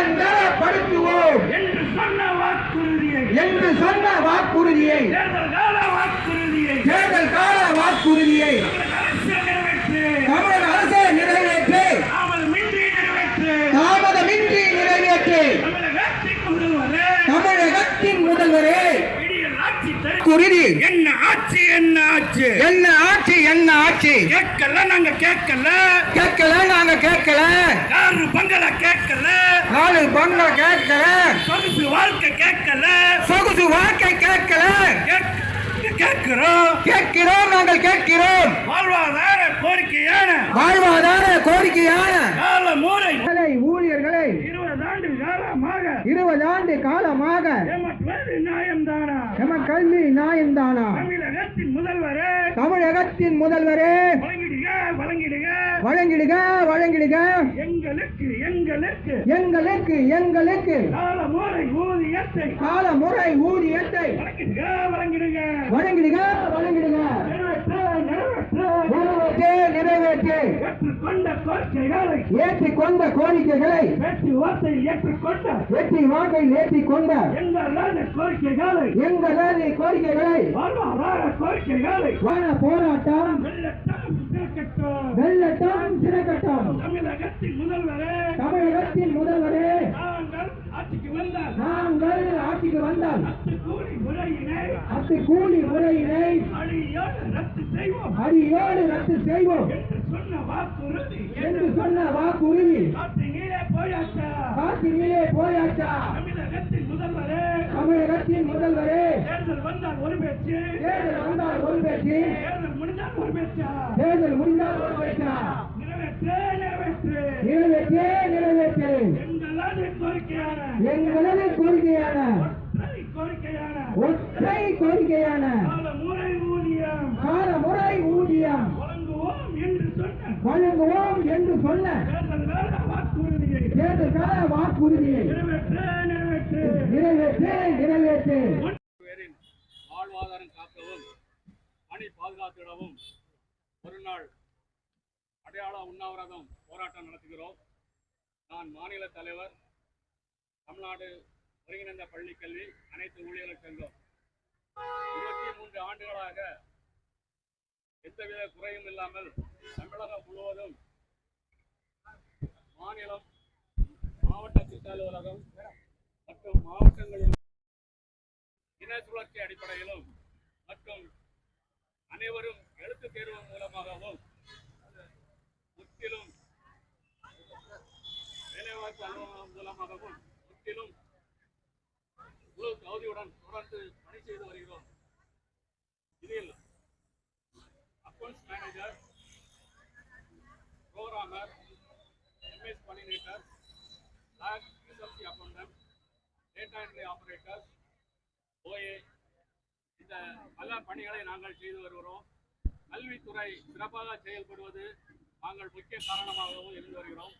படுத்துவோம். என்று சொன்ன வாக்குறுதியை என்று சொன்ன வாக்குறுதியை தேர்தல் கால வாக்குறுதியை தேர்தல் கால தமிழக அரசு நிறைவேற்று. தாமதமின்றி நிறைவேற்று. தமிழகத்தின் முதல்வரே. குருதி. என்ன ஆட்சி என்ன ஆட்சி? என்ன ஆட்சி என்ன ஆட்சி? கேட்கல நாங்க கேட்கல. கேட்கல நாங்க கேட்கல. யாரு பங்களா கேட்கல? நாலு பங்க கேட்கல. சொகுசு வாழ்க்கை கேட்கல. சொகுசு வாழ்க்கை கேட்கல. கேட்க- கேட்கிறோம். கேட்கிறோம் நாங்கள் கேட்கிறோம். வாழ்வாதார கோரிக்கையான வாழ்வாதார கோரிக்கையான கால வேலை ஊழியர்களை இருபது ஆண்டு காலமாக இருபது ஆண்டு காலமாக நியாயம்தானா எம கல்வி நாயந்தானா தமிழகத்தின் முதல்வரே தமிழகத்தின் முதல்வரே வழங்கிடுக வழங்கிடுக வழங்கிடுக எங்களுக்கு எங்களுக்கு. எங்களுக்கு எங்களுக்கு. கால மூரை ஊதியத்தை. கால முறை ஊதியத்தை. வழங்கிடுக வழங்கிடுக வழங்கிடுக வழங்கிடுக நிறைவேற்று நிறைவேற்று. ஏற்றுக்கொண்ட கோரிக்கைகளை. ஏற்றிக்கொண்ட கோரிக்கைகளை. பேச்சுவார்த்தை ஏற்றுக்கொண்ட. வெற்றி வாக்கை ஏற்றிக்கொண்ட. எங்களது கோரிக்கைகளை. எங்களது கோரிக்கைகளை. வாழ்வாதார கோரிக்கைகளை. போராட்டம். வெள்ளட்டம் திறக்கட்டும் தமிழகத்தின் முதல்வரே. தமிழகத்தின் முதல்வரே. நாங்கள் ஆட்சிக்கு வந்தால் நாங்கள் ஆட்சிக்கு வந்தால். அத்து கூலி முறையினை அத்து கூலி முறையினை அடியோடு ரத்து செய்வோம். அடியோடு ரத்து செய்வோம். என்று சொன்ன வாக்குறுதி என்று சொன்ன வாக்குறுதி. காற்றினீரே போயாச்சா? காற்றினிலே போயாச்சா? தமிழகத்தின் முதல்வரே. தமிழகத்தின் முதல்வரே. தேர்தல் வந்தால் ஒரு பேச்சு. தேர்தல் வந்தால் ஒரு பேச்சு. தேர்தல் பேச்சா தேர்தல் முடிந்தால் நிறைவேற்று. நிறைவேற்று எங்களது கோரிக்கையான. ஒற்றை கோரிக்கையான. ஒற்றை கோரிக்கையான. கால முறை ஊதியம். வழங்குவோம் என்று சொன்ன. தேர்தல் கால வாக்குறுதியை. நிறைவேற்று நிறைவேற்று. வாழ்வாதாரம் காக்கவும் அணி பாதுகாத்திடவும் ஒரு நாள் அடையாள உண்ணாவிரதம் போராட்டம் நடத்துகிறோம். நான் மாநில தலைவர் தமிழ்நாடு ஒருங்கிணைந்த பள்ளி கல்வி அனைத்து ஊழியர்கள் சங்கம் இருபத்தி மூன்று ஆண்டுகளாக எந்தவித குறையும் இல்லாமல் தமிழகம் முழுவதும் மாநிலம் மாவட்ட திட்ட அலுவலகம் மற்றும் மாவட்டங்களில் இன சுழற்சி அடிப்படையிலும் மற்றும் அனைவரும் எழுத்து தேர்வு மூலமாகவும் முற்றிலும் வேலைவாய்ப்பு அனுபவம் மூலமாகவும் முற்றிலும் முழு தகுதியுடன் தொடர்ந்து பணி செய்து வருகிறோம். இதில் accounts manager programmer MS coordinator lab research accountant data entry operator OA இந்த பல பணிகளை நாங்கள் செய்து வருகிறோம். கல்வித்துறை சிறப்பாக செயல்படுவது நாங்கள் முக்கிய காரணமாகவும் இருந்து வருகிறோம்.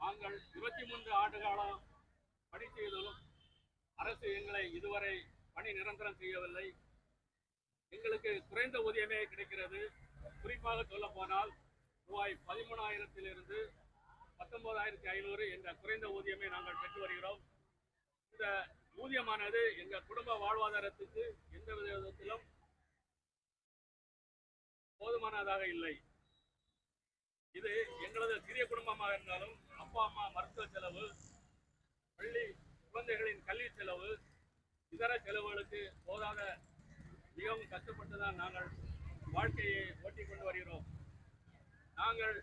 நாங்கள் இருபத்தி மூன்று ஆண்டு காலம் பணி செய்ததும் அரசு எங்களை இதுவரை பணி நிரந்தரம் செய்யவில்லை. எங்களுக்கு குறைந்த ஊதியமே கிடைக்கிறது. குறிப்பாக சொல்ல போனால் ரூபாய் பதிமூணாயிரத்திலிருந்து பத்தொன்பதாயிரத்தி ஐநூறு என்ற குறைந்த ஊதியமே நாங்கள் பெற்று வருகிறோம். இந்த ஊதியமானது எங்கள் குடும்ப வாழ்வாதாரத்துக்கு எந்த விதத்திலும் போதுமானதாக இல்லை. இது எங்களது சிறிய குடும்பமாக இருந்தாலும் அப்பா அம்மா மருத்துவ செலவு பள்ளி குழந்தைகளின் கல்வி செலவு இதர செலவுகளுக்கு போதாத மிகவும் கஷ்டப்பட்டு தான் நாங்கள் வாழ்க்கையை ஓட்டிக் கொண்டு வருகிறோம். நாங்கள்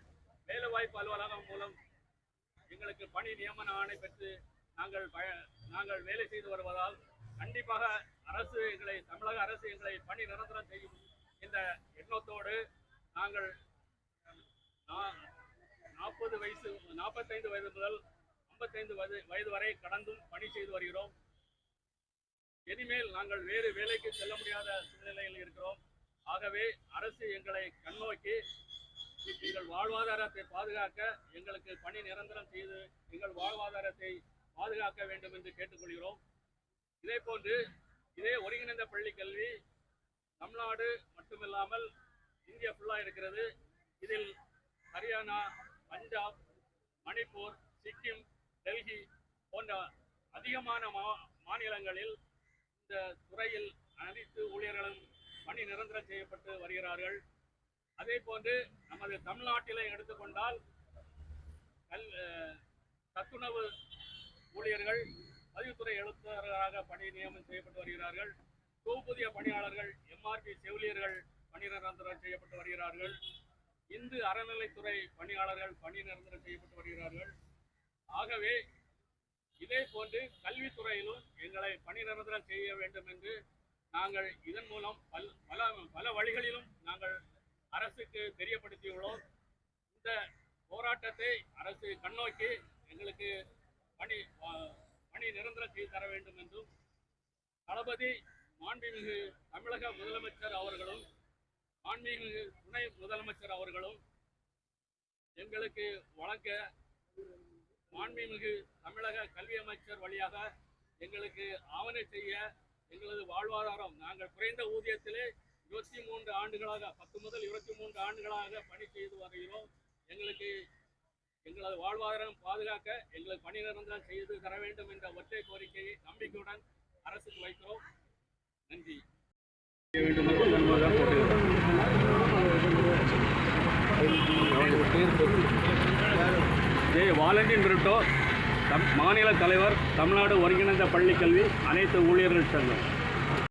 வேலைவாய்ப்பு அலுவலகம் மூலம் எங்களுக்கு பணி நியமன ஆணை பெற்று நாங்கள் பய- நாங்கள் வேலை செய்து வருவதால் கண்டிப்பாக அரசு எங்களை தமிழக அரசு எங்களை பணி நிரந்தரம் செய்யும் இந்த எண்ணத்தோடு நாங்கள் நாற்பது வயசு நாற்பத்தைந்து வயது முதல் ஐம்பத்தைந்து வயது வயது வரை கடந்தும் பணி செய்து வருகிறோம். இனிமேல் நாங்கள் வேறு வேலைக்கு செல்ல முடியாத சூழ்நிலையில் இருக்கிறோம். ஆகவே அரசு எங்களை கண்ணோக்கி எங்கள் வாழ்வாதாரத்தை பாதுகாக்க எங்களுக்கு பணி நிரந்தரம் செய்து எங்கள் வாழ்வாதாரத்தை பாதுகாக்க வேண்டும் என்று கேட்டுக்கொள்கிறோம். இதே போன்று இதே ஒருங்கிணைந்த பள்ளி கல்வி தமிழ்நாடு மட்டுமில்லாமல் இந்தியா ஃபுல்லாக இருக்கிறது. இதில் ஹரியானா பஞ்சாப் மணிப்பூர் சிக்கிம் டெல்லி போன்ற அதிகமான மா மாநிலங்களில் இந்த துறையில் அனைத்து ஊழியர்களும் பணி நிரந்தரம் செய்யப்பட்டு வருகிறார்கள். அதே போன்று நமது தமிழ்நாட்டிலே எடுத்துக்கொண்டால் கல் சத்துணவு ஊழியர்கள் பதிவுத்துறை எழுத்தராக பணி நியமனம் செய்யப்பட்டு வருகிறார்கள். தொகுப்புதிய பணியாளர்கள் எம்ஆர்பி செவிலியர்கள் பணி நிரந்தரம் செய்யப்பட்டு வருகிறார்கள். இந்து அறநிலைத்துறை பணியாளர்கள் பணி நிரந்தரம் செய்யப்பட்டு வருகிறார்கள். ஆகவே இதே போன்று கல்வித்துறையிலும் எங்களை பணி நிரந்தரம் செய்ய வேண்டும் என்று நாங்கள் இதன் மூலம் பல் பல பல வழிகளிலும் நாங்கள் அரசுக்கு தெரியப்படுத்தியுள்ளோம். இந்த போராட்டத்தை அரசு கண்ணோக்கி எங்களுக்கு பணி ஆ, செய்து தர வேண்டும் என்றும் தளபதி மாண்புமிகு தமிழக முதலமைச்சர் அவர்களும் மாண்புமிகு துணை முதலமைச்சர் அவர்களும் எங்களுக்கு வழங்க மாண்புமிகு தமிழக கல்வி அமைச்சர் வழியாக எங்களுக்கு ஆவணை செய்ய எங்களது வாழ்வாதாரம் நாங்கள் குறைந்த ஊதியத்திலே இருபத்தி மூன்று ஆண்டுகளாக பத்து முதல் இருபத்தி மூன்று ஆண்டுகளாக பணி செய்து வருகிறோம். எங்களுக்கு எங்களது வாழ்வாதாரம் பாதுகாக்க எங்களுக்கு பணி நிரந்தரம் செய்து தர வேண்டும் என்ற ஒற்றை கோரிக்கையை நம்பிக்கையுடன் அரசுக்கு வைக்கிறோம். நன்றி. செய்ய வேண்டும் என்று ஜே வாலண்டின் பிரிட்டோ தம் மாநில தலைவர் தமிழ்நாடு ஒருங்கிணைந்த பள்ளிக்கல்வி அனைத்து ஊழியர்கள் சங்கம்